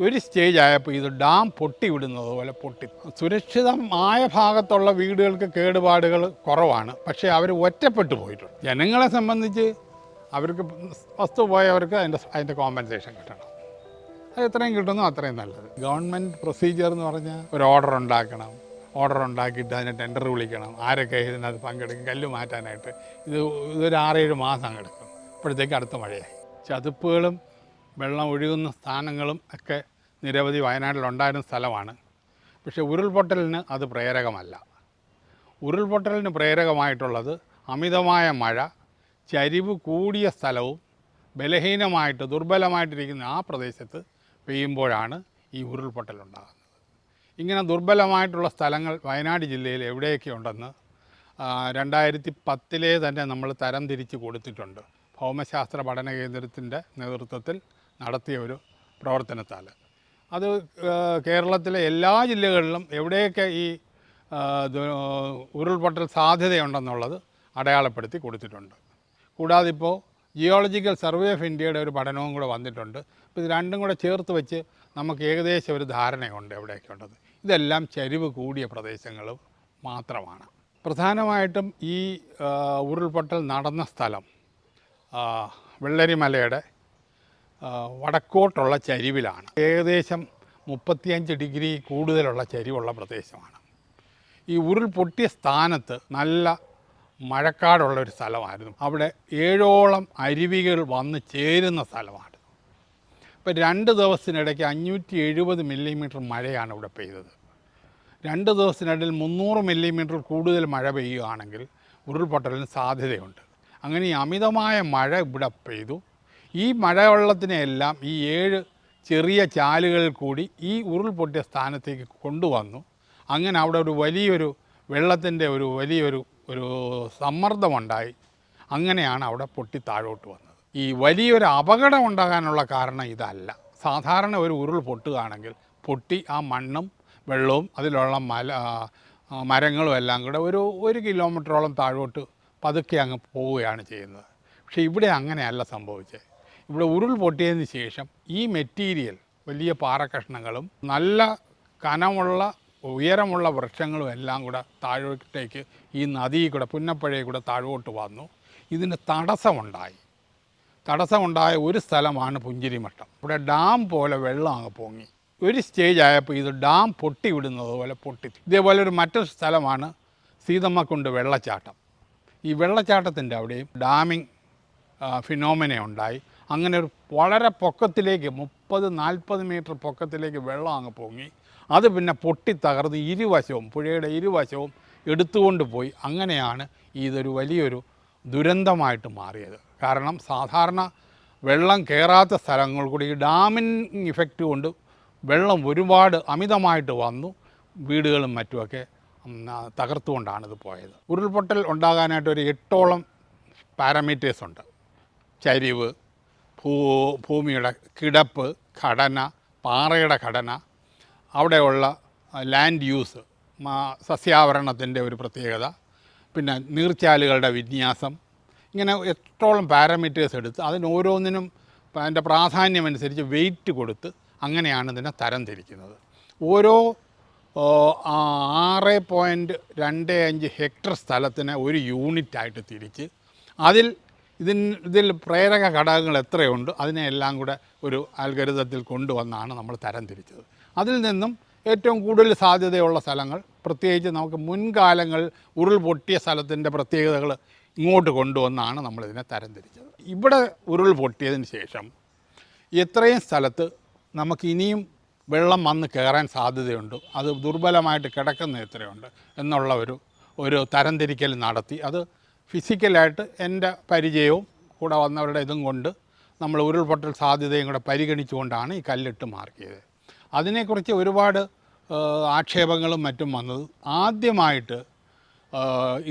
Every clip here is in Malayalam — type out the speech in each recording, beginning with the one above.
ഒരു സ്റ്റേജ് ആയപ്പോൾ ഇത് ഡാം പൊട്ടി വിടുന്നത് പോലെ പൊട്ടി. സുരക്ഷിതമായ ഭാഗത്തുള്ള വീടുകൾക്ക് കേടുപാടുകൾ കുറവാണ്. പക്ഷേ അവർ ഒറ്റപ്പെട്ടു പോയിട്ടുണ്ട്. ജനങ്ങളെ സംബന്ധിച്ച് അവർക്ക് വസ്തു പോയവർക്ക് അതിന്റെ അതിന്റെ കോമ്പൻസേഷൻ കിട്ടണം. അത് എത്രയും കിട്ടുന്നു അത്രയും നല്ലത്. ഗവൺമെന്റ് പ്രൊസീജിയർ എന്ന് പറഞ്ഞാൽ ഒരു ഓർഡർ ഉണ്ടാക്കണം. ഓർഡർ ഉണ്ടാക്കിയിട്ട് അതിനെ ടെൻഡർ വിളിക്കണം. ആരൊക്കെ ഇതിനകത്ത് പങ്കെടുക്കും? കല്ല് മാറ്റാനായിട്ട്. ഇത് ഇതൊരു ആറേഴ് മാസം എടുക്കും. ഇപ്പോഴത്തേക്ക് അടുത്ത മഴയായി. ചതുപ്പുകളും വെള്ളം ഒഴുകുന്ന സ്ഥാനങ്ങളും ഒക്കെ നിരവധി വയനാട്ടിലുണ്ടായിരുന്ന സ്ഥലമാണ്. പക്ഷേ ഉരുൾപൊട്ടലിന് അത് പ്രേരകമല്ല. ഉരുൾപൊട്ടലിന് പ്രേരകമായിട്ടുള്ളത് അമിതമായ മഴ ചരിവ് കൂടിയ സ്ഥലവും ബലഹീനമായിട്ട് ദുർബലമായിട്ടിരിക്കുന്ന ആ പ്രദേശത്ത് പെയ്യുമ്പോഴാണ് ഈ ഉരുൾപൊട്ടലുണ്ടാകുന്നത്. ഇങ്ങനെ ദുർബലമായിട്ടുള്ള സ്ഥലങ്ങൾ വയനാട് ജില്ലയിൽ എവിടെയൊക്കെ ഉണ്ടെന്ന് രണ്ടായിരത്തി പത്തിലേ തന്നെ നമ്മൾ തരം തിരിച്ച് കൊടുത്തിട്ടുണ്ട്. ഭൗമശാസ്ത്ര പഠന കേന്ദ്രത്തിന്റെ നേതൃത്വത്തിൽ നടത്തിയ ഒരു പ്രവർത്തനത്താൽ. അത് കേരളത്തിലെ എല്ലാ ജില്ലകളിലും എവിടെയൊക്കെ ഈ ഉരുൾപൊട്ടൽ സാധ്യതയുണ്ടെന്നുള്ളത് അടയാളപ്പെടുത്തി കൊടുത്തിട്ടുണ്ട്. കൂടാതെ ഇപ്പോൾ ജിയോളജിക്കൽ സർവേ ഓഫ് ഇന്ത്യയുടെ ഒരു പഠനവും കൂടെ വന്നിട്ടുണ്ട്. അപ്പോൾ ഇത് രണ്ടും കൂടെ ചേർത്ത് വെച്ച് നമുക്ക് ഏകദേശം ഒരു ധാരണയുണ്ട് എവിടെയൊക്കെ ഉണ്ടത് ഇതെല്ലാം ചരിവ് കൂടിയ പ്രദേശങ്ങൾ മാത്രമാണ്. പ്രധാനമായിട്ടും ഈ ഉരുൾപൊട്ടൽ നടന്ന സ്ഥലം വെള്ളരിമലയുടെ വടക്കോട്ടുള്ള ചരിവിലാണ്. ഏകദേശം മുപ്പത്തിയഞ്ച് ഡിഗ്രി കൂടുതലുള്ള ചരിവുള്ള പ്രദേശമാണ്. ഈ ഉരുൾ പൊട്ടിയ സ്ഥാനത്ത് നല്ല മഴക്കാടുള്ള ഒരു സ്ഥലമായിരുന്നു. അവിടെ ഏഴോളം അരുവികൾ വന്ന് ചേരുന്ന സ്ഥലമാണ് ഇപ്പോൾ രണ്ട് ദിവസത്തിനിടയ്ക്ക് അഞ്ഞൂറ്റി എഴുപത് മില്ലിമീറ്റർ മഴയാണ് ഇവിടെ പെയ്തത്. രണ്ട് ദിവസത്തിനിടയിൽ മുന്നൂറ് മില്ലിമീറ്റർ കൂടുതൽ മഴ പെയ്യുകയാണെങ്കിൽ ഉരുൾപൊട്ടലിന് സാധ്യതയുണ്ട്. അങ്ങനെ ഈ അമിതമായ മഴ ഇവിടെ പെയ്തു. ഈ മഴവെള്ളത്തിനെയെല്ലാം ഈ ഏഴ് ചെറിയ ചാലുകളിൽ കൂടി ഈ ഉരുൾപൊട്ടിയ സ്ഥാനത്തേക്ക് കൊണ്ടുവന്നു. അങ്ങനെ അവിടെ ഒരു വലിയൊരു വെള്ളത്തിന്റെ ഒരു വലിയൊരു ഒരു സമ്മർദ്ദമുണ്ടായി. അങ്ങനെയാണ് അവിടെ പൊട്ടി താഴോട്ട് വന്നത്. ഈ വലിയൊരു അപകടം ഉണ്ടാകാനുള്ള കാരണം ഇതല്ല. സാധാരണ ഒരു ഉരുൾ പൊട്ടുകയാണെങ്കിൽ പൊട്ടി ആ മണ്ണും വെള്ളവും അതിലുള്ള മല മരങ്ങളും എല്ലാം കൂടെ ഒരു ഒരു കിലോമീറ്ററോളം താഴോട്ട് പതുക്കെ അങ്ങ് പോവുകയാണ് ചെയ്യുന്നത്. പക്ഷേ ഇവിടെ അങ്ങനെയല്ല സംഭവിച്ചത്. ഇവിടെ ഉരുൾ പൊട്ടിയതിന് ശേഷം ഈ മെറ്റീരിയൽ വലിയ പാറക്കഷ്ണങ്ങളും നല്ല കനമുള്ള ഉയരമുള്ള വൃക്ഷങ്ങളും എല്ലാം കൂടെ താഴോട്ടേക്ക് ഈ നദിയിൽ കൂടെ പുന്നപ്പഴയിൽ കൂടെ താഴോട്ട് വന്നു. ഇതിന് തടസ്സമുണ്ടായി. തടസ്സമുണ്ടായ ഒരു സ്ഥലമാണ് പുഞ്ചിരിമട്ടം. ഇവിടെ ഡാം പോലെ വെള്ളം അങ്ങ് പൊങ്ങി. ഒരു സ്റ്റേജ് ആയപ്പോൾ ഇത് ഡാം പൊട്ടി വിടുന്നത് പോലെ പൊട്ടി. ഇതേപോലെ ഒരു മറ്റൊരു സ്ഥലമാണ് സീതമ്മക്കുണ്ട് വെള്ളച്ചാട്ടം. ഈ വെള്ളച്ചാട്ടത്തിന്റെ അവിടെയും ഡാമിങ് ഫിനോമിന ഉണ്ടായി. അങ്ങനെ ഒരു വളരെ പൊക്കത്തിലേക്ക് മുപ്പത് നാൽപ്പത് മീറ്റർ പൊക്കത്തിലേക്ക് വെള്ളം അങ്ങ് പൊങ്ങി. അത് പിന്നെ പൊട്ടി തകർന്ന് ഇരുവശവും പുഴയുടെ ഇരുവശവും എടുത്തുകൊണ്ട് പോയി. അങ്ങനെയാണ് ഇതൊരു വലിയൊരു ദുരന്തമായിട്ട് മാറിയത്. കാരണം സാധാരണ വെള്ളം കയറാത്ത സ്ഥലങ്ങൾ കൂടി ഈ ഡാമിൻ ഇഫക്റ്റ് കൊണ്ട് വെള്ളം ഒരുപാട് അമിതമായിട്ട് വന്നു. വീടുകളും മറ്റുമൊക്കെ തകർത്തുകൊണ്ടാണിത് പോയത്. ഉരുൾപൊട്ടൽ ഉണ്ടാകാനായിട്ട് ഒരു എട്ടോളം പാരാമീറ്റേഴ്സ് ഉണ്ട്. ചരിവ് ഭൂ ഭൂമിയുടെ കിടപ്പ് ഘടന പാറയുടെ ഘടന അവിടെയുള്ള ലാൻഡ് യൂസ് സസ്യാവരണത്തിന്റെ ഒരു പ്രത്യേകത പിന്നെ നീർച്ചാലുകളുടെ വിന്യാസം ഇങ്ങനെ എത്രോളം പാരാമീറ്റേഴ്സ് എടുത്ത് അതിന് ഓരോന്നിനും അതിന്റെ പ്രാധാന്യമനുസരിച്ച് വെയിറ്റ് കൊടുത്ത് അങ്ങനെയാണ് ഇതിനെ തരംതിരിക്കുന്നത്. ഓരോ ആറ് പോയിന്റ് രണ്ട് അഞ്ച് ഹെക്ടർ സ്ഥലത്തിന് ഒരു യൂണിറ്റായിട്ട് തിരിച്ച് അതിൽ ഇതിൻ ഇതിൽ പ്രേരക ഘടകങ്ങൾ എത്രയുണ്ട് അതിനെല്ലാം കൂടെ ഒരു അൽഗരിതത്തിൽ കൊണ്ടുവന്നാണ് നമ്മൾ തരംതിരിച്ചത് അതിൽ നിന്നും ഏറ്റവും കൂടുതൽ സാധ്യതയുള്ള സ്ഥലങ്ങൾ പ്രത്യേകിച്ച് നമുക്ക് മുൻകാലങ്ങൾ ഉരുൾപൊട്ടിയ സ്ഥലത്തിന്റെ പ്രത്യേകതകൾ ഇങ്ങോട്ട് കൊണ്ടുവന്നാണ് നമ്മളിതിനെ തരംതിരിച്ചത് ഇവിടെ ഉരുൾ പൊട്ടിയതിന് ശേഷം എത്രയും സ്ഥലത്ത് നമുക്ക് ഇനിയും വെള്ളം വന്ന് കയറാൻ സാധ്യതയുണ്ട് അത് ദുർബലമായിട്ട് കിടക്കുന്ന എത്രയുണ്ട് എന്നുള്ള ഒരു ഒരു തരംതിരിക്കൽ നടത്തി. അത് ഫിസിക്കലായിട്ട് എന്റെ പരിചയവും കൂടെ വന്നവരുടെ ഇതും കൊണ്ട് നമ്മൾ ഉരുൾപൊട്ടൽ സാധ്യതയും കൂടെ പരിഗണിച്ചുകൊണ്ടാണ് ഈ കല്ലിട്ട് മാർക്ക് ചെയ്തത് അതിനെക്കുറിച്ച് ഒരുപാട് ആക്ഷേപങ്ങളും മറ്റും വന്നത് ആദ്യമായിട്ട്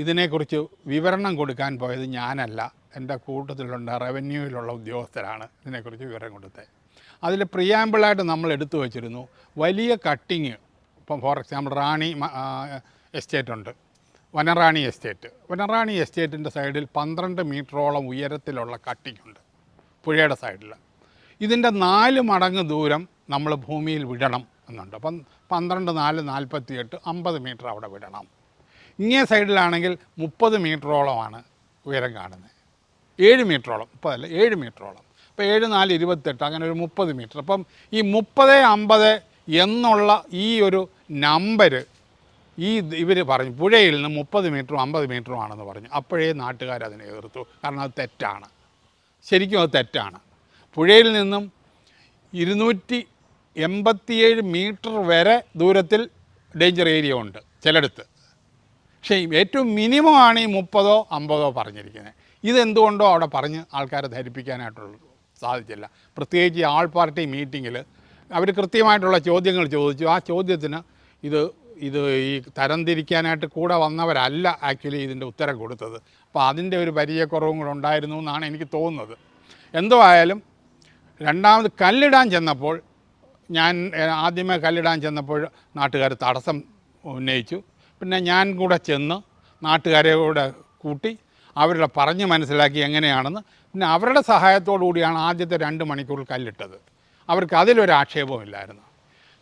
ഇതിനെക്കുറിച്ച് വിവരണം കൊടുക്കാൻ പോയത് ഞാനല്ല. എന്റെ കൂട്ടത്തിലുള്ള റവന്യൂവിലുള്ള ഉദ്യോഗസ്ഥരാണ് ഇതിനെക്കുറിച്ച് വിവരം കൊടുത്തത്. അതിൽ പ്രിയാമ്പിളായിട്ട് നമ്മൾ എടുത്തു വച്ചിരുന്നു വലിയ കട്ടിങ്. ഇപ്പം ഫോർ എക്സാമ്പിൾ റാണി എസ്റ്റേറ്റ് ഉണ്ട്. വനറാണി എസ്റ്റേറ്റ്. വനറാണി എസ്റ്റേറ്റിന്റെ സൈഡിൽ പന്ത്രണ്ട് മീറ്ററോളം ഉയരത്തിലുള്ള കട്ടിക്കുണ്ട് പുഴയുടെ സൈഡിൽ. ഇതിന്റെ നാല് മടങ്ങ് ദൂരം നമ്മൾ ഭൂമിയിൽ വിടണം എന്നുണ്ട്. അപ്പം പന്ത്രണ്ട് നാല് നാൽപ്പത്തിയെട്ട് അമ്പത് മീറ്റർ അവിടെ വിടണം. ഇങ്ങേ സൈഡിലാണെങ്കിൽ മുപ്പത് മീറ്ററോളമാണ് ഉയരം കാണുന്നത്. ഏഴ് മീറ്ററോളം മുപ്പതല്ല ഏഴ് മീറ്ററോളം. അപ്പോൾ ഏഴ് നാല് ഇരുപത്തെട്ട് അങ്ങനെ ഒരു മുപ്പത് മീറ്റർ. അപ്പം ഈ മുപ്പത് അമ്പത് എന്നുള്ള ഈ ഒരു നമ്പർ ഈ ഇവർ പറഞ്ഞു പുഴയിൽ നിന്ന് മുപ്പത് മീറ്ററും അമ്പത് മീറ്ററും ആണെന്ന് പറഞ്ഞു. അപ്പോഴേ നാട്ടുകാർ അതിനെ എതിർത്തു. കാരണം അത് തെറ്റാണ്. ശരിക്കും അത് തെറ്റാണ്. പുഴയിൽ നിന്നും ഇരുന്നൂറ്റി എൺപത്തിയേഴ് മീറ്റർ വരെ ദൂരത്തിൽ ഡേഞ്ചർ ഏരിയ ഉണ്ട് ചിലയിടത്ത്. പക്ഷേ ഏറ്റവും മിനിമം ആണ് ഈ മുപ്പതോ അമ്പതോ പറഞ്ഞിരിക്കുന്നത്. ഇതെന്തുകൊണ്ടോ അവിടെ പറഞ്ഞ് ആൾക്കാരെ ധരിപ്പിക്കാനായിട്ടുള്ള സാധിച്ചില്ല. പ്രത്യേകിച്ച് ആൾ പാർട്ടി മീറ്റിങ്ങിൽ അവർ കൃത്യമായിട്ടുള്ള ചോദ്യങ്ങൾ ചോദിച്ചു. ആ ചോദ്യത്തിന് ഇത് ഇത് ഈ തരംതിരിക്കാനായിട്ട് കൂടെ വന്നവരല്ല ആക്ച്വലി ഇതിന്റെ ഉത്തരം കൊടുത്തത്. അപ്പോൾ അതിന്റെ ഒരു പരിചയക്കുറവും കൂടെ ഉണ്ടായിരുന്നു എന്നാണ് എനിക്ക് തോന്നുന്നത്. എന്തോ ആയാലും രണ്ടാമത് കല്ലിടാൻ ചെന്നപ്പോൾ ഞാൻ ആദ്യമേ കല്ലിടാൻ ചെന്നപ്പോൾ നാട്ടുകാർ തടസ്സം ഉന്നയിച്ചു. പിന്നെ ഞാൻ കൂടെ ചെന്ന് നാട്ടുകാരെ കൂടെ കൂട്ടി അവരുടെ പറഞ്ഞ് മനസ്സിലാക്കി എങ്ങനെയാണെന്ന് പിന്നെ അവരുടെ സഹായത്തോടു കൂടിയാണ് ആദ്യത്തെ രണ്ട് മണിക്കൂർ കല്ലിട്ടത്. അവർക്ക് അതിലൊരു ആക്ഷേപമില്ലായിരുന്നു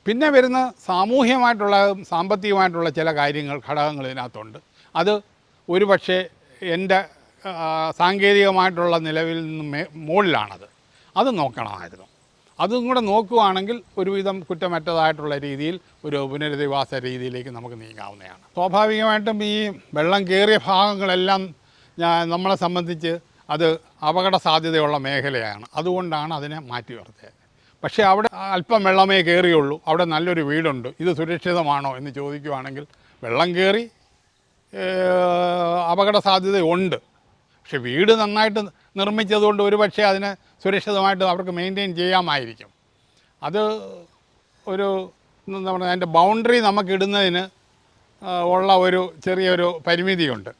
പിന്നെ വരുന്ന സാമൂഹ്യമായിട്ടുള്ള സാമ്പത്തികമായിട്ടുള്ള ചില കാര്യങ്ങൾ ഘടകങ്ങൾ ഇതിനകത്തുണ്ട്. അത് ഒരു പക്ഷേ എന്റെ സാങ്കേതികമായിട്ടുള്ള നിലവിൽ നിന്ന് മേ മുകളിലാണത്. അത് നോക്കണമായിരുന്നു. അതും കൂടെ നോക്കുകയാണെങ്കിൽ ഒരുവിധം കുറ്റമറ്റതായിട്ടുള്ള രീതിയിൽ ഒരു പുനരധിവാസ രീതിയിലേക്ക് നമുക്ക് നീങ്ങാവുന്നതാണ്. സ്വാഭാവികമായിട്ടും ഈ വെള്ളം കയറിയ ഭാഗങ്ങളെല്ലാം നമ്മളെ സംബന്ധിച്ച് അത് അപകട സാധ്യതയുള്ള മേഖലയാണ്. അതുകൊണ്ടാണ് അതിനെ മാറ്റി നിർത്തിയത്. പക്ഷേ അവിടെ അല്പം വെള്ളമേ കയറിയുള്ളൂ അവിടെ നല്ലൊരു വീടുണ്ട്. ഇത് സുരക്ഷിതമാണോ എന്ന് ചോദിക്കുവാണെങ്കിൽ വെള്ളം കയറി അപകട സാധ്യതയുണ്ട് പക്ഷെ വീട് നന്നായിട്ട് നിർമ്മിച്ചതുകൊണ്ട് ഒരു പക്ഷേ അതിനെ സുരക്ഷിതമായിട്ട് അവർക്ക് മെയിന്റെയിൻ ചെയ്യാമായിരിക്കും. അത് ഒരു എന്താ പറയുക അതിന്റെ ബൗണ്ടറി നമുക്കിടുന്നതിന് ഉള്ള ഒരു ചെറിയൊരു പരിമിതിയുണ്ട്.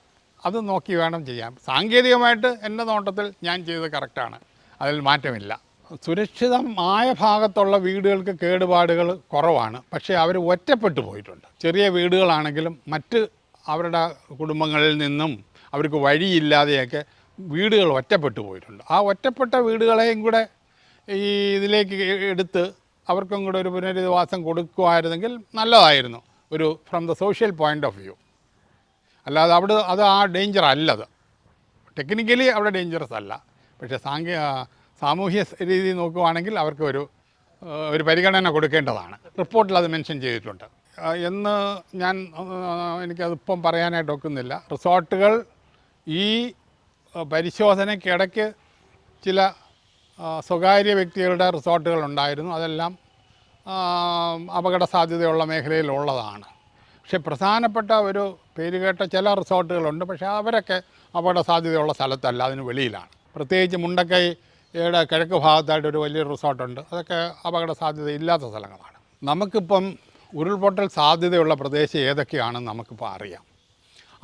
അത് നോക്കി വേണം ചെയ്യാൻ. സാങ്കേതികമായിട്ട് എന്റെ നോട്ടത്തിൽ ഞാൻ ചെയ്തത് കറക്റ്റാണ്. അതിൽ മാറ്റമില്ല. സുരക്ഷിതമായ ഭാഗത്തുള്ള വീടുകൾക്ക് കേടുപാടുകൾ കുറവാണ്. പക്ഷേ അവർ ഒറ്റപ്പെട്ടു പോയിട്ടുണ്ട്. ചെറിയ വീടുകളാണെങ്കിലും മറ്റ് അവരുടെ കുടുംബങ്ങളിൽ നിന്നും അവർക്ക് വഴിയില്ലാതെയൊക്കെ വീടുകൾ ഒറ്റപ്പെട്ടു പോയിട്ടുണ്ട്. ആ ഒറ്റപ്പെട്ട വീടുകളെയും കൂടെ ഈ ഇതിലേക്ക് എടുത്ത് അവർക്കും കൂടെ ഒരു പുനരധിവാസം കൊടുക്കുമായിരുന്നെങ്കിൽ നല്ലതായിരുന്നു. ഒരു from the social point of view അല്ലാതെ അവിടെ അത് ആ ഡേഞ്ചർ അല്ലത്. ടെക്നിക്കലി അവിടെ ഡേഞ്ചറസ് അല്ല. പക്ഷേ സാങ്കേ സാമൂഹ്യ രീതി നോക്കുവാണെങ്കിൽ അവർക്ക് ഒരു ഒരു പരിഗണന കൊടുക്കേണ്ടതാണ്. റിപ്പോർട്ടിൽ അത് മെൻഷൻ ചെയ്തിട്ടുണ്ട്. എന്ന് ഞാൻ എനിക്കതിപ്പം പറയാനായിട്ട് ഒക്കുന്നില്ല. റിസോർട്ടുകൾ ഈ പരിശോധനയ്ക്കിടയ്ക്ക് ചില സ്വകാര്യ വ്യക്തികളുടെ റിസോർട്ടുകൾ ഉണ്ടായിരുന്നു. അതെല്ലാം അപകട സാധ്യതയുള്ള മേഖലയിലുള്ളതാണ് പക്ഷെ പ്രധാനപ്പെട്ട ഒരു പേരുകേട്ട ചില റിസോർട്ടുകളുണ്ട്. പക്ഷേ അവരൊക്കെ അപകട സാധ്യതയുള്ള സ്ഥലത്തല്ല അതിന് വെളിയിലാണ്. പ്രത്യേകിച്ച് മുണ്ടക്കൈയുടെ കിഴക്ക് ഭാഗത്തായിട്ട് ഒരു വലിയ റിസോർട്ടുണ്ട്. അതൊക്കെ അപകട സാധ്യത ഇല്ലാത്ത സ്ഥലങ്ങളാണ്. നമുക്കിപ്പം ഉരുൾപൊട്ടൽ സാധ്യതയുള്ള പ്രദേശം ഏതൊക്കെയാണെന്ന് നമുക്കിപ്പോൾ അറിയാം.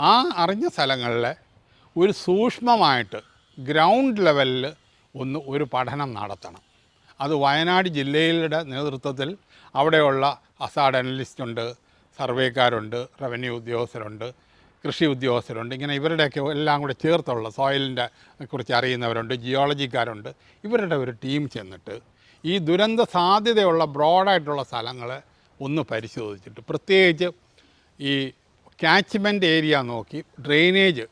ആ അറിഞ്ഞ സ്ഥലങ്ങളിൽ ഒരു സൂക്ഷ്മമായിട്ട് ഗ്രൗണ്ട് ലെവലിൽ ഒന്ന് ഒരു പഠനം നടത്തണം. അത് വയനാട് ജില്ലയുടെ നേതൃത്വത്തിൽ അവിടെയുള്ള അസാഡ് അനലിസ്റ്റുണ്ട് സർവേക്കാരുണ്ട് റവന്യൂ ഉദ്യോഗസ്ഥരുണ്ട് കൃഷി ഉദ്യോഗസ്ഥരുണ്ട്. ഇങ്ങനെ ഇവരുടെയൊക്കെ എല്ലാം കൂടെ ചേർത്തുള്ള സോയിലിന്റെ കുറിച്ച് അറിയുന്നവരുണ്ട് ജിയോളജിക്കാരുണ്ട്. ഇവരുടെ ഒരു ടീം ചെന്നിട്ട് ഈ ദുരന്ത സാധ്യതയുള്ള ബ്രോഡായിട്ടുള്ള സ്ഥലങ്ങൾ ഒന്ന് പരിശോധിച്ചിട്ട് പ്രത്യേകിച്ച് ഈ ക്യാച്ച്മെന്റ് ഏരിയ നോക്കി ഡ്രെയിനേജ്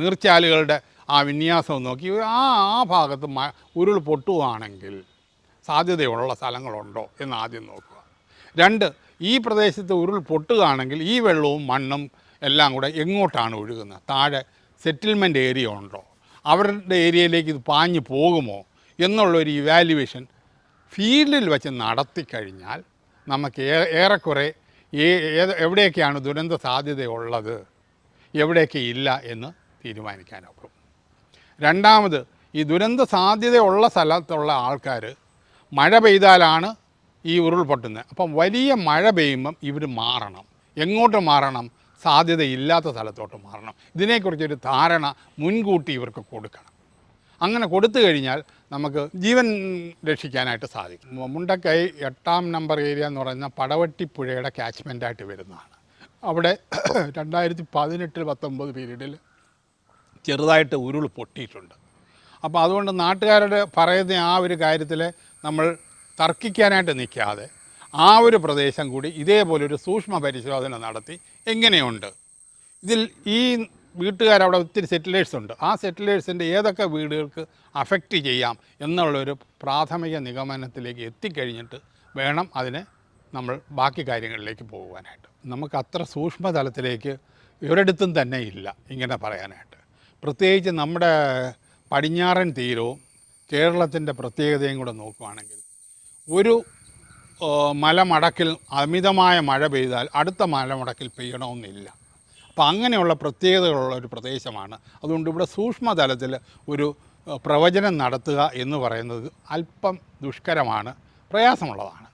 നീർച്ചാലുകളുടെ ആ വിന്യാസം നോക്കി ആ ആ ഭാഗത്ത് മ ഉരുൾ പൊട്ടുകയാണെങ്കിൽ സാധ്യതയുള്ള സ്ഥലങ്ങളുണ്ടോ എന്ന് ആദ്യം നോക്കുക. രണ്ട് ഈ പ്രദേശത്ത് ഉരുൾ പൊട്ടുകയാണെങ്കിൽ ഈ വെള്ളവും മണ്ണും എല്ലാം കൂടെ എങ്ങോട്ടാണ് ഒഴുകുന്നത്? താഴെ സെറ്റിൽമെന്റ് ഏരിയ ഉണ്ടോ? അവരുടെ ഏരിയയിലേക്ക് ഇത് പാഞ്ഞു പോകുമോ? എന്നുള്ളൊരു ഇവാലുവേഷൻ ഫീൽഡിൽ വെച്ച് നടത്തിക്കഴിഞ്ഞാൽ നമുക്ക് ഏറെക്കുറെ ഏത് എവിടെയൊക്കെയാണ് ദുരന്ത സാധ്യതയുള്ളത്? എവിടെയൊക്കെ ഇല്ല എന്ന് തീരുമാനിക്കാനാവും. രണ്ടാമത് ഈ ദുരന്ത സാധ്യതയുള്ള സ്ഥലത്തുള്ള ആൾക്കാർ മഴ പെയ്താലാണ് ഈ ഉരുൾപൊട്ടുന്നത്. അപ്പം വലിയ മഴ പെയ്യുമ്പം ഇവർ മാറണം. എങ്ങോട്ട് മാറണം? സാധ്യതയില്ലാത്ത സ്ഥലത്തോട്ട് മാറണം. ഇതിനെക്കുറിച്ചൊരു ധാരണ മുൻകൂട്ടി ഇവർക്ക് കൊടുക്കണം. അങ്ങനെ കൊടുത്തു കഴിഞ്ഞാൽ നമുക്ക് ജീവൻ രക്ഷിക്കാനായിട്ട് സാധിക്കും. മുണ്ടക്കൈ എട്ടാം നമ്പർ ഏരിയ എന്ന് പറയുന്ന പടവട്ടിപ്പുഴയുടെ ക്യാച്ച്മെന്റായിട്ട് വരുന്നതാണ്. അവിടെ രണ്ടായിരത്തി പതിനെട്ടിൽ പത്തൊമ്പത് പീരീഡിൽ ചെറുതായിട്ട് ഉരുൾ പൊട്ടിയിട്ടുണ്ട്. അപ്പോൾ അതുകൊണ്ട് നാട്ടുകാരുടെ പറയുന്ന ആ ഒരു കാര്യത്തിൽ നമ്മൾ തർക്കിക്കാനായിട്ട് നിൽക്കാതെ ആ ഒരു പ്രദേശം കൂടി ഇതേപോലെ ഒരു സൂക്ഷ്മ പരിശോധന നടത്തി എങ്ങനെയുണ്ട്? ഇതിൽ ഈ വീട്ടുകാരവിടെ ഒത്തിരി സെറ്റിലേഴ്സ് ഉണ്ട്. ആ സെറ്റിലേഴ്സിന്റെ ഏതൊക്കെ വീടുകൾക്ക് അഫക്റ്റ് ചെയ്യാം എന്നുള്ളൊരു പ്രാഥമിക നിഗമനത്തിലേക്ക് എത്തിക്കഴിഞ്ഞിട്ട് വേണം അതിനെ നമ്മൾ ബാക്കി കാര്യങ്ങളിലേക്ക് പോകുവാനായിട്ട്. നമുക്ക് അത്ര സൂക്ഷ്മതലത്തിലേക്ക് ഒരിടത്തും തന്നെ ഇല്ല ഇങ്ങനെ പറയാനായിട്ട്. പ്രത്യേകിച്ച് നമ്മുടെ പടിഞ്ഞാറൻ തീരവും കേരളത്തിന്റെ പ്രത്യേകതയും കൂടെ നോക്കുകയാണെങ്കിൽ ഒരു മലമടക്കിൽ അമിതമായ മഴ പെയ്താൽ അടുത്ത മലമടക്കിൽ പെയ്യണമെന്നില്ല. അപ്പോൾ അങ്ങനെയുള്ള പ്രത്യേകതകളുള്ള ഒരു പ്രദേശമാണ്. അതുകൊണ്ട് ഇവിടെ സൂക്ഷ്മതലത്തിൽ ഒരു പ്രവചനം നടത്തുക എന്ന് പറയുന്നത് അല്പം ദുഷ്കരമാണ് പ്രയാസമുള്ളതാണ്.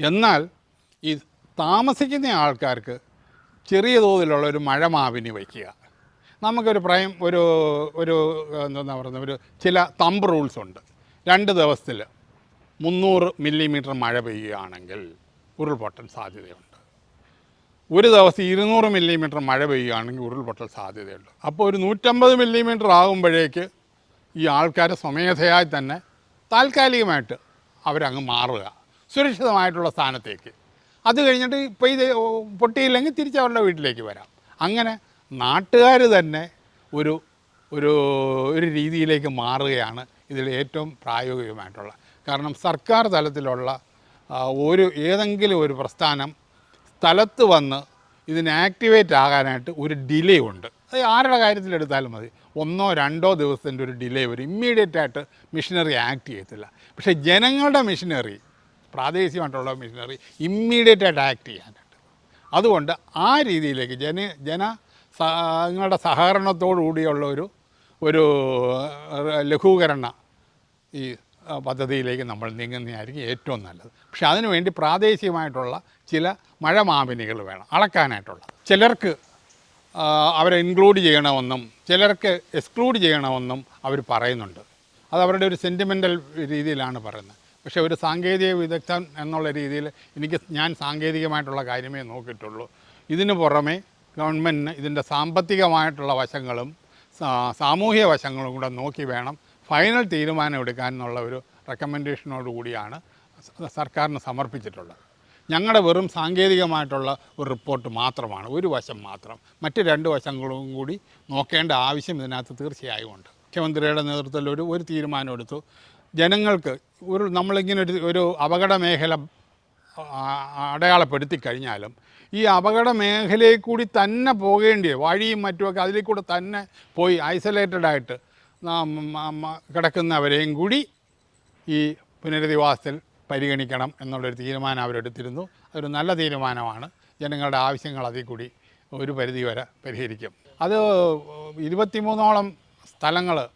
എന്നാൽ ഈ താമസിക്കുന്ന ആൾക്കാർക്ക് ചെറിയ തോതിലുള്ള ഒരു മഴമാവിനി വയ്ക്കുക. നമുക്കൊരു പ്രയം ഒരു ഒരു എന്താ പറയുന്നത് ഒരു ചില തമ്പ് റൂൾസ് ഉണ്ട്. രണ്ട് ദിവസത്തിൽ മുന്നൂറ് മില്ലിമീറ്റർ മഴ പെയ്യുകയാണെങ്കിൽ ഉരുൾപൊട്ടൽ സാധ്യതയുണ്ട്. ഒരു ദിവസം ഇരുന്നൂറ് മില്ലിമീറ്റർ മഴ പെയ്യുകയാണെങ്കിൽ ഉരുൾപൊട്ടൽ സാധ്യതയുണ്ട്. അപ്പോൾ ഒരു നൂറ്റമ്പത് മില്ലിമീറ്റർ ആകുമ്പോഴേക്ക് ഈ ആൾക്കാർ സ്വമേധയായി തന്നെ താൽക്കാലികമായിട്ട് അവരങ്ങ് മാറുക സുരക്ഷിതമായിട്ടുള്ള സ്ഥാനത്തേക്ക്. അത് കഴിഞ്ഞിട്ട് ഇപ്പോൾ ഇത് പൊട്ടിയില്ലെങ്കിൽ തിരിച്ച് അവരുടെ വീട്ടിലേക്ക് വരാം. അങ്ങനെ നാട്ടുകാർ തന്നെ ഒരു ഒരു ഒരു രീതിയിലേക്ക് മാറുകയാണ് ഇതിൽ ഏറ്റവും പ്രായോഗികമായിട്ടുള്ള. കാരണം സർക്കാർ തലത്തിലുള്ള ഒരു ഏതെങ്കിലും ഒരു പ്രസ്ഥാനം സ്ഥലത്ത് വന്ന് ഇതിന് ആക്ടിവേറ്റ് ആകാനായിട്ട് ഒരു ഡിലേ ഉണ്ട്. അത് ആരുടെ കാര്യത്തിലെടുത്താലും മതി. ഒന്നോ രണ്ടോ ദിവസത്തിന്റെ ഒരു ഡിലേ വരും. ഇമ്മീഡിയറ്റ് ആയിട്ട് മിഷനറി ആക്ട് ചെയ്യത്തില്ല. പക്ഷേ ജനങ്ങളുടെ മിഷനറി പ്രാദേശികമായിട്ടുള്ള മിഷനറി ഇമ്മീഡിയറ്റ് ആയിട്ട് ആക്ട് ചെയ്യാനായിട്ട്. അതുകൊണ്ട് ആ രീതിയിലേക്ക് ജന ജന നിങ്ങളുടെ സഹകരണത്തോടു കൂടിയുള്ള ഒരു ഒരു ലഘൂകരണ ഈ പദ്ധതിയിലേക്ക് നമ്മൾ നീങ്ങുന്നതായിരിക്കും ഏറ്റവും നല്ലത്. പക്ഷെ അതിനുവേണ്ടി പ്രാദേശികമായിട്ടുള്ള ചില മഴമാപിനികൾ വേണം അളക്കാനായിട്ടുള്ള. ചിലർക്ക് അവരെ ഇൻക്ലൂഡ് ചെയ്യണമെന്നും ചിലർക്ക് എക്സ്ക്ലൂഡ് ചെയ്യണമെന്നും അവർ പറയുന്നുണ്ട്. അത് അവരുടെ ഒരു സെന്റിമെന്റൽ രീതിയിലാണ് പറയുന്നത്. പക്ഷേ ഒരു സാങ്കേതിക വിദഗ്ധൻ എന്നുള്ള രീതിയിൽ എനിക്ക് ഞാൻ സാങ്കേതികമായിട്ടുള്ള കാര്യമേ നോക്കിയിട്ടുള്ളൂ. ഇതിനു പുറമെ ഗവൺമെന്റിന് ഇതിന്റെ സാമ്പത്തികമായിട്ടുള്ള വശങ്ങളും സാമൂഹിക വശങ്ങളും കൂടെ നോക്കി വേണം ഫൈനൽ തീരുമാനം എടുക്കാൻ എന്നുള്ള ഒരു റെക്കമെൻഡേഷനോട് കൂടിയാണ് സ- സർക്കാരിന് സമർപ്പിച്ചിട്ടുള്ളത്. ഞങ്ങളുടെ വെറും സാങ്കേതികമായിട്ടുള്ള ഒരു റിപ്പോർട്ട് മാത്രമാണ്. ഒരു വശം മാത്രം. മറ്റ് രണ്ട് വശങ്ങളും കൂടി നോക്കേണ്ട ആവശ്യം ഇതിനകത്ത് തീർച്ചയായും ഉണ്ട് മുഖ്യമന്ത്രിയുടെ നേതൃത്വത്തിൽ ഒരു ഒരു തീരുമാനം എടുത്തു. ജനങ്ങൾക്ക് ഒരു നമ്മളിങ്ങനെ ഒരു ഒരു അപകട മേഖല അടയാളപ്പെടുത്തി കഴിഞ്ഞാലും ഈ അപകട മേഖലയിൽ കൂടി തന്നെ പോകേണ്ടിയ വഴിയും മറ്റുമൊക്കെ അതിൽ കൂടെ തന്നെ പോയി ഐസൊലേറ്റഡ് ആയിട്ട് നാം മ- മ- കിടക്കുന്നവരെയും കൂടി ഈ പുനരധിവാസത്തിൽ പരിഗണിക്കണം എന്നുള്ളൊരു തീരുമാനം അവരെടുത്തിരുന്നു. അതൊരു നല്ല തീരുമാനമാണ്. ജനങ്ങളുടെ ആവശ്യങ്ങൾ അതിൽ കൂടി ഒരു പരിധി വരെ പരിഹരിക്കും. അത് ഇരുപത്തിമൂന്നോളം സ്ഥലങ്ങൾ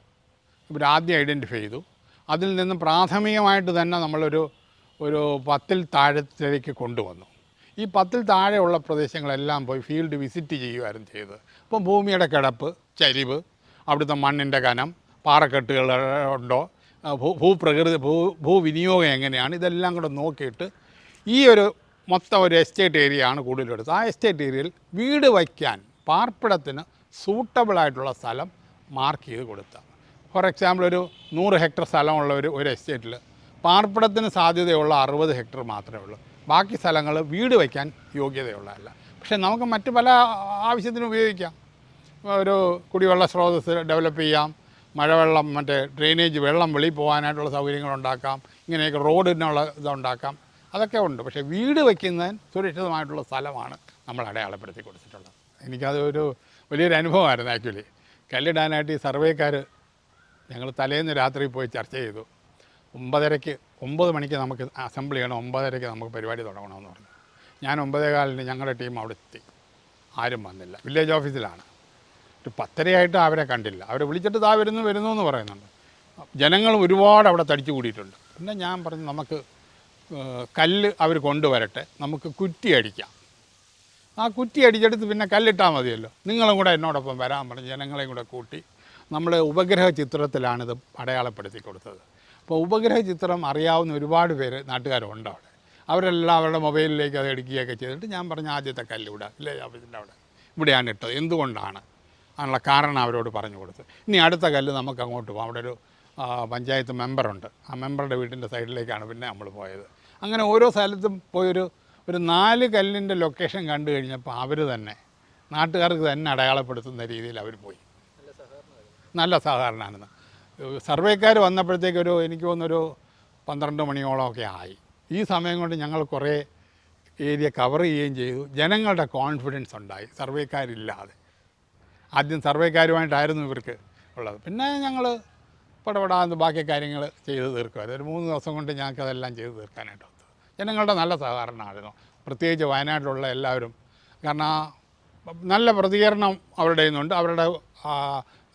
ഇവർ ആദ്യം ഐഡന്റിഫൈ ചെയ്തു. അതിൽ നിന്ന് പ്രാഥമികമായിട്ട് തന്നെ നമ്മളൊരു ഒരു പത്തിൽ താഴത്തേക്ക് കൊണ്ടുവന്നു. ഈ പത്തിൽ താഴെയുള്ള പ്രദേശങ്ങളെല്ലാം പോയി ഫീൽഡ് വിസിറ്റ് ചെയ്യുമായിരുന്നു ചെയ്തത്. അപ്പം ഭൂമിയുടെ കിടപ്പ് ചരിവ് അവിടുത്തെ മണ്ണിന്റെ കനം പാറക്കെട്ടുകൾ ഉണ്ടോ ഭൂ ഭൂപ്രകൃതി ഭൂ ഭൂവിനിയോഗം എങ്ങനെയാണ് ഇതെല്ലാം കൂടെ നോക്കിയിട്ട് ഈ ഒരു മൊത്തം ഒരു എസ്റ്റേറ്റ് ഏരിയ ആണ് കൂടുതലെടുത്തത്. ആ എസ്റ്റേറ്റ് ഏരിയയിൽ വീട് വയ്ക്കാൻ പാർപ്പിടത്തിന് സൂട്ടബിളായിട്ടുള്ള സ്ഥലം മാർക്ക് ചെയ്ത് കൊടുത്ത. ഫോർ എക്സാമ്പിൾ ഒരു നൂറ് ഹെക്ടർ സ്ഥലമുള്ള ഒരു ഒരു എസ്റ്റേറ്റിൽ പാർപ്പിടത്തിന് സാധ്യതയുള്ള അറുപത് ഹെക്ടർ മാത്രമേ ഉള്ളൂ. ബാക്കി സ്ഥലങ്ങൾ വീട് വയ്ക്കാൻ യോഗ്യതയുള്ളതല്ല. പക്ഷേ നമുക്ക് മറ്റു പല ആവശ്യത്തിനും ഉപയോഗിക്കാം. ഒരു കുടിവെള്ള സ്രോതസ്സ് ഡെവലപ്പ് ചെയ്യാം. മഴവെള്ളം മറ്റേ ഡ്രെയിനേജ് വെള്ളം വെളിയിൽ പോകാനായിട്ടുള്ള സൗകര്യങ്ങൾ ഉണ്ടാക്കാം. ഇങ്ങനെയൊക്കെ റോഡിനുള്ള ഇതുണ്ടാക്കാം അതൊക്കെ ഉണ്ട്. പക്ഷേ വീട് വയ്ക്കുന്നതിന് സുരക്ഷിതമായിട്ടുള്ള സ്ഥലമാണ് നമ്മൾ അടയാളപ്പെടുത്തി കൊടുത്തിട്ടുള്ളത്. എനിക്കതൊരു വലിയൊരു അനുഭവമായിരുന്നു ആക്ച്വലി കല്ലിടാനായിട്ട് ഈ സർവേക്കാർ ഞങ്ങൾ തലേന്ന് രാത്രി പോയി ചർച്ച ചെയ്തു. ഒമ്പതരയ്ക്ക് ഒമ്പത് മണിക്ക് നമുക്ക് അസംബ്ലി ചെയ്യണം. ഒമ്പതരയ്ക്ക് നമുക്ക് പരിപാടി തുടങ്ങണമെന്ന് പറഞ്ഞു. ഞാൻ ഒമ്പതേകാലിന് ഞങ്ങളുടെ ടീം അവിടെ എത്തി. ആരും വന്നില്ല. വില്ലേജ് ഓഫീസിലാണ് ഒരു പത്തരയായിട്ട് അവരെ കണ്ടില്ല. അവരെ വിളിച്ചിട്ട് താ വരുന്നു വരുന്നു എന്ന് പറയുന്നുണ്ട്. ജനങ്ങൾ ഒരുപാട് അവിടെ തടിച്ചു കൂടിയിട്ടുണ്ട് പിന്നെ ഞാൻ പറഞ്ഞു നമുക്ക് കല്ല് അവർ കൊണ്ടുവരട്ടെ. നമുക്ക് കുറ്റി അടിക്കാം. ആ കുറ്റി അടിച്ചെടുത്ത് പിന്നെ കല്ലിട്ടാൽ മതിയല്ലോ. നിങ്ങളും കൂടെ എന്നോടൊപ്പം വരാൻ പറഞ്ഞ് ജനങ്ങളെയും കൂടെ കൂട്ടി നമ്മൾ ഉപഗ്രഹ ചിത്രത്തിലാണിത് അടയാളപ്പെടുത്തി കൊടുത്തത്. അപ്പോൾ ഉപഗ്രഹ ചിത്രം അറിയാവുന്ന ഒരുപാട് പേര് നാട്ടുകാരുണ്ട് അവിടെ. അവരെല്ലാം അവരുടെ മൊബൈലിലേക്ക് അത് എടുക്കുകയൊക്കെ ചെയ്തിട്ട് ഞാൻ പറഞ്ഞ ആദ്യത്തെ കല്ല് ഇവിടെ ഓഫീസിന്റെ അവിടെ. ഇവിടെയാണ് ഇട്ടത്. എന്തുകൊണ്ടാണ്? അതിനുള്ള കാരണം അവരോട് പറഞ്ഞു കൊടുത്ത്. ഇനി അടുത്ത കല്ല് നമുക്ക് അങ്ങോട്ട് പോകാം. അവിടെ ഒരു പഞ്ചായത്ത് മെമ്പറുണ്ട്. ആ മെമ്പറുടെ വീട്ടിന്റെ സൈഡിലേക്കാണ് പിന്നെ നമ്മൾ പോയത്. അങ്ങനെ ഓരോ സ്ഥലത്തും പോയൊരു ഒരു നാല് കല്ലിന്റെ ലൊക്കേഷൻ കണ്ടു കഴിഞ്ഞപ്പോൾ അവർ തന്നെ നാട്ടുകാർക്ക് തന്നെ അടയാളപ്പെടുത്തുന്ന രീതിയിൽ അവർ പോയി. നല്ല സഹകരണമാണെന്ന് സർവേക്കാർ വന്നപ്പോഴത്തേക്കൊരു എനിക്ക് തോന്നുന്നൊരു പന്ത്രണ്ട് മണിയോളമൊക്കെ ആയി. ഈ സമയം കൊണ്ട് ഞങ്ങൾ കുറേ ഏരിയ കവർ ചെയ്യുകയും ചെയ്തു. ജനങ്ങളുടെ കോൺഫിഡൻസ് ഉണ്ടായി. സർവേക്കാരില്ലാതെ. ആദ്യം സർവേക്കാരുമായിട്ടായിരുന്നു ഇവർക്ക് ഉള്ളത്. പിന്നെ ഞങ്ങൾ പടപടാന്ന് ബാക്കി കാര്യങ്ങൾ ചെയ്ത് തീർക്കുമായിരുന്നു ഒരു മൂന്ന് ദിവസം കൊണ്ട് ഞങ്ങൾക്ക് അതെല്ലാം ചെയ്ത് തീർക്കാനായിട്ട് ഒത്തു. ജനങ്ങളുടെ നല്ല സഹകരണമായിരുന്നു. പ്രത്യേകിച്ച് വയനാട്ടിലുള്ള എല്ലാവരും. കാരണം നല്ല പ്രതികരണം അവരുടെ നിന്നുണ്ട് അവരുടെ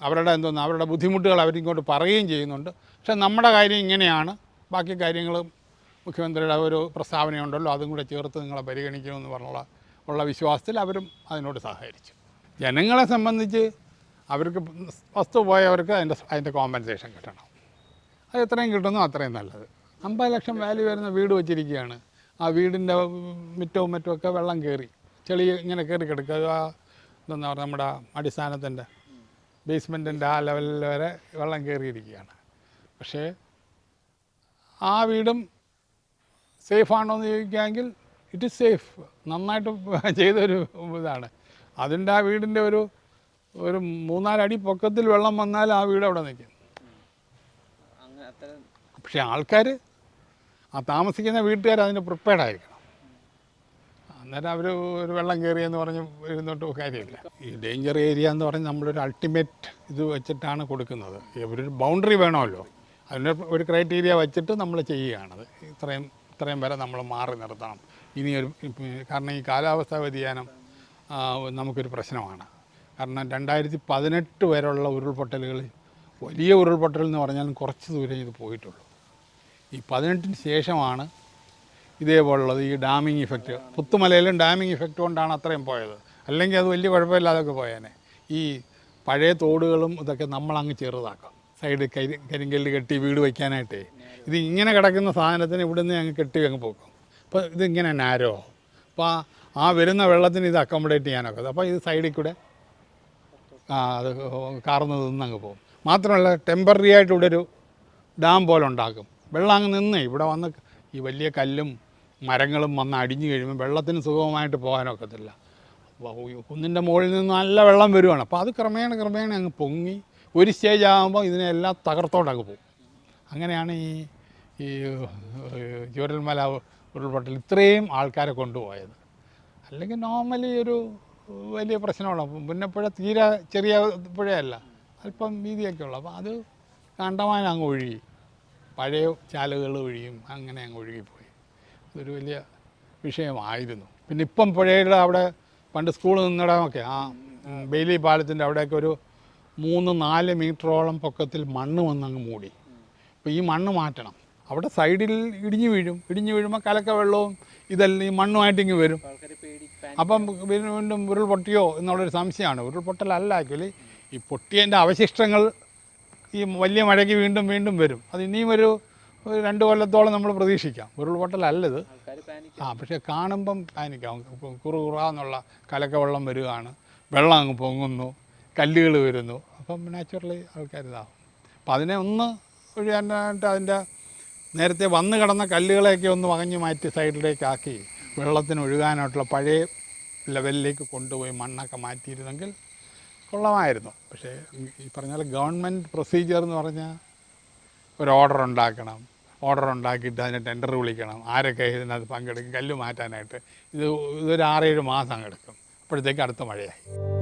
അവരുടെ എന്തോന്ന് അവരുടെ ബുദ്ധിമുട്ടുകൾ അവരിങ്ങോട്ട് പറയുകയും ചെയ്യുന്നുണ്ട്. പക്ഷെ നമ്മുടെ കാര്യം ഇങ്ങനെയാണ്. ബാക്കി കാര്യങ്ങൾ മുഖ്യമന്ത്രിയുടെ ഒരു പ്രസ്താവനയുണ്ടല്ലോ അതും കൂടെ ചേർത്ത് നിങ്ങളെ പരിഗണിക്കുമെന്ന് പറഞ്ഞുള്ള ഉള്ള വിശ്വാസത്തിൽ അവരും അതിനോട് സഹകരിച്ചു. ജനങ്ങളെ സംബന്ധിച്ച് അവർക്ക് വസ്തു പോയവർക്ക് അതിന്റെ അതിന്റെ കോമ്പൻസേഷൻ കിട്ടണം. അത് എത്രയും കിട്ടുന്നു അത്രയും നല്ലത്. അമ്പത് ലക്ഷം വാല്യൂ വരുന്ന വീട് വെച്ചിരിക്കുകയാണ്. ആ വീടിന്റെ മുറ്റവും മറ്റുമൊക്കെ വെള്ളം കയറി. ചെളി ഇങ്ങനെ കയറി കിടക്കുക. എന്താ പറയുക നമ്മുടെ അടിസ്ഥാനത്തിന്റെ ബേസ്മെന്റിന്റെ ആ ലെവലിൽ വരെ വെള്ളം കയറിയിരിക്കുകയാണ്. പക്ഷേ ആ വീടും സേഫാണോ എന്ന് ചോദിക്കുകയാണെങ്കിൽ ഇറ്റ് ഇസ് സേഫ് നന്നായിട്ട് ചെയ്തൊരു ഇതാണ്. അതിന്റെ ആ വീടിന്റെ ഒരു ഒരു മൂന്നാലടി പൊക്കത്തിൽ വെള്ളം വന്നാൽ ആ വീട് അവിടെ നിൽക്കും. പക്ഷേ ആൾക്കാർ ആ താമസിക്കുന്ന വീട്ടുകാർ അതിന് പ്രിപ്പയർഡ് ആയിരിക്കണം. അന്നേരം അവർ ഒരു വെള്ളം കയറിയെന്ന് പറഞ്ഞ് ഇരുന്നോട്ട് കാര്യമില്ല ഈ ഡേഞ്ചർ ഏരിയ എന്ന് പറഞ്ഞ് നമ്മളൊരു അൾട്ടിമേറ്റ് ഇത് വെച്ചിട്ടാണ് കൊടുക്കുന്നത്. ഒരു ബൗണ്ടറി വേണമല്ലോ. അതിന് ഒരു ക്രൈറ്റീരിയ വെച്ചിട്ട് നമ്മൾ ചെയ്യുകയാണത് ഇത്രയും ഇത്രയും വരെ നമ്മൾ മാറി നിർത്തണം. ഇനിയൊരു കാരണം ഈ കാലാവസ്ഥാ വ്യതിയാനം നമുക്കൊരു പ്രശ്നമാണ്. കാരണം രണ്ടായിരത്തി പതിനെട്ട് വരെയുള്ള ഉരുൾപൊട്ടലുകൾ വലിയ ഉരുൾപൊട്ടൽ എന്ന് പറഞ്ഞാലും കുറച്ച് ദൂരം ഇത് പോയിട്ടുള്ളൂ. ഈ പതിനെട്ടിന് ശേഷമാണ് ഇതേപോലുള്ളത് ഈ ഡാമിങ് ഇഫക്റ്റ്. പുത്തുമലയിലും ഡാമിങ് ഇഫക്റ്റ് കൊണ്ടാണ് അത്രയും പോയത്. അല്ലെങ്കിൽ അത് വലിയ കുഴപ്പമില്ലാതൊക്കെ പോയേനെ. ഈ പഴയ തോടുകളും ഇതൊക്കെ നമ്മളങ്ങ് ചെറുതാക്കാം. സൈഡ് കരി കരിങ്കല്ല് കെട്ടി വീട് വയ്ക്കാനായിട്ടേ. ഇത് ഇങ്ങനെ കിടക്കുന്ന സാധനത്തിന് ഇവിടുന്ന് അങ്ങ് കെട്ടി അങ്ങ് പോക്കും. അപ്പോൾ ഇതിങ്ങനെ നാരോ അപ്പോൾ ആ- വരുന്ന വെള്ളത്തിന് ഇത് അക്കോമഡേറ്റ് ചെയ്യാനൊക്കെ അപ്പോൾ ഇത് സൈഡിൽ കൂടെ ആ അത് കാർന്ന് നിന്നങ്ങ് പോകും. മാത്രമല്ല ടെമ്പററി ആയിട്ട് ഇവിടെ ഒരു ഡാം പോലെ ഉണ്ടാക്കും. വെള്ളം അങ്ങ് നിന്ന്. ഇവിടെ വന്ന് ഈ വലിയ കല്ലും മരങ്ങളും വന്ന് അടിഞ്ഞു കഴിയുമ്പോൾ വെള്ളത്തിന് സുഗമമായിട്ട് പോകാനൊക്കത്തില്ല. കുന്നിന്റെ മുകളിൽ നിന്ന് നല്ല വെള്ളം വരുവാണ്. അപ്പോൾ അത് ക്രമേണ ക്രമേണ അങ്ങ് പൊങ്ങി ഒരു സ്റ്റേജ് ആകുമ്പോൾ ഇതിനെല്ലാം തകർത്തോണ്ട് അങ്ങ് പോകും. അങ്ങനെയാണ് ഈ ഈ ചൂരൽമല ഉരുൾപൊട്ടൽ ഇത്രയും ആൾക്കാരെ കൊണ്ടുപോയത്. അല്ലെങ്കിൽ നോർമലി ഒരു വലിയ പ്രശ്നമുള്ള പുന്നപ്പുഴ തീരെ ചെറിയ പുഴയല്ല അല്പം വീതിയൊക്കെ ഉള്ളു. അപ്പോൾ അത് കണ്ടമാനം അങ്ങ് ഒഴുകി. പഴയ ചാലുകൾ ഒഴിയും അങ്ങനെ അങ്ങ് ഒഴുകിപ്പോയി അതൊരു വലിയ വിഷയമായിരുന്നു. പിന്നെ ഇപ്പം പുഴയുടെ അവിടെ പണ്ട് സ്കൂൾ നിന്നിടമൊക്കെ ആ ബെയിലി പാലത്തിന്റെ അവിടെയൊക്കെ ഒരു മൂന്ന് നാല് മീറ്ററോളം പൊക്കത്തിൽ മണ്ണ് വന്നങ്ങ് മൂടി. അപ്പോൾ ഈ മണ്ണ് മാറ്റണം. അവിടെ സൈഡിൽ ഇടിഞ്ഞു വീഴും. ഇടിഞ്ഞു വീഴുമ്പോൾ കലക്ക വെള്ളവും ഇതെല്ലാം ഈ മണ്ണുമായിട്ട് ഇങ്ങ് വരും. അപ്പം വീണ്ടും ഉരുൾപൊട്ടിയോ എന്നുള്ളൊരു സംശയമാണ്. ഉരുൾപൊട്ടലല്ല ആക്ച്വലി ഈ പൊട്ടിയതിന്റെ അവശിഷ്ടങ്ങൾ ഈ വലിയ മഴയ്ക്ക് വീണ്ടും വീണ്ടും വരും. അത് ഇനിയും ഒരു രണ്ട് കൊല്ലത്തോളം നമ്മൾ പ്രതീക്ഷിക്കാം. ഉരുൾപൊട്ടലല്ലത് ആ പക്ഷേ കാണുമ്പം പാനിക്കാം. കുറു കുറാന്നുള്ള കലക്ക വെള്ളം വരികയാണ് വെള്ളം അങ്ങ് പൊങ്ങുന്നു. കല്ലുകൾ വരുന്നു. അപ്പം നാച്ചുറലി ആൾക്കാർ ഇതാവും. അപ്പം അതിനെ ഒന്ന് ഒഴിയാനായിട്ട് അതിന്റെ നേരത്തെ വന്നു കിടന്ന കല്ലുകളെയൊക്കെ ഒന്ന് വകഞ്ഞു മാറ്റി സൈഡിലേക്കാക്കി വെള്ളത്തിന് ഒഴുകാനായിട്ടുള്ള പഴയ ലെവലിലേക്ക് കൊണ്ടുപോയി മണ്ണൊക്കെ മാറ്റിയിരുന്നെങ്കിൽ കൊള്ളമായിരുന്നു. പക്ഷേ ഈ പറഞ്ഞാൽ ഗവൺമെന്റ് പ്രൊസീജിയർ എന്ന് പറഞ്ഞാൽ ഒരു ഓർഡർ ഉണ്ടാക്കണം. ഓർഡർ ഉണ്ടാക്കിയിട്ട് അതിന് ടെൻഡർ വിളിക്കണം. ആരൊക്കെ ഇതിനകത്ത് പങ്കെടുക്കും? കല്ല് മാറ്റാനായിട്ട്. ഇത് ഇതൊരു ആറേഴ് മാസം അങ്ങെടുക്കും അപ്പോഴത്തേക്ക് അടുത്ത മഴയായി.